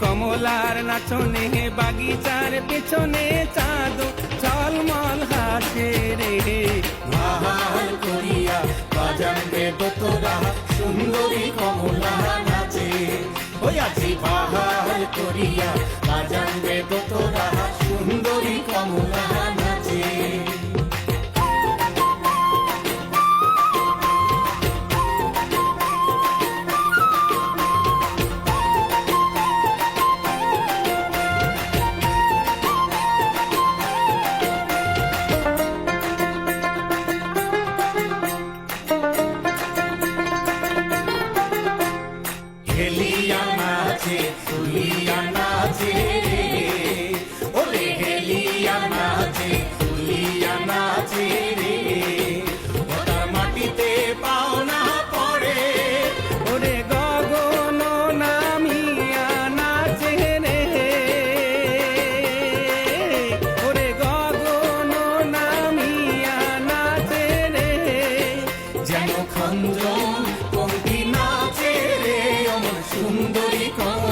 কমলার নাচনে বাগিচার পেছনে চাঁদ ঝলমল হাসে রে। ভালো করিয়া বাজান রে তোরা সুন্দরী আছি ভালো করিয়া বাজান রে তোরা সুন্দরী কমলা নাচে। হেলিয়া নাচে তুলিয়া নাচে ওরে হেলিয়া নাচে তুলিয়া নাচে রে। ওটার মাটিতে পাও না পড়ে। ওরে গগন নামিয়া নাচে রে। ওরে গগন নামিয়া নাচে রে। যেন খঞ্জন সুন্দরী কমলা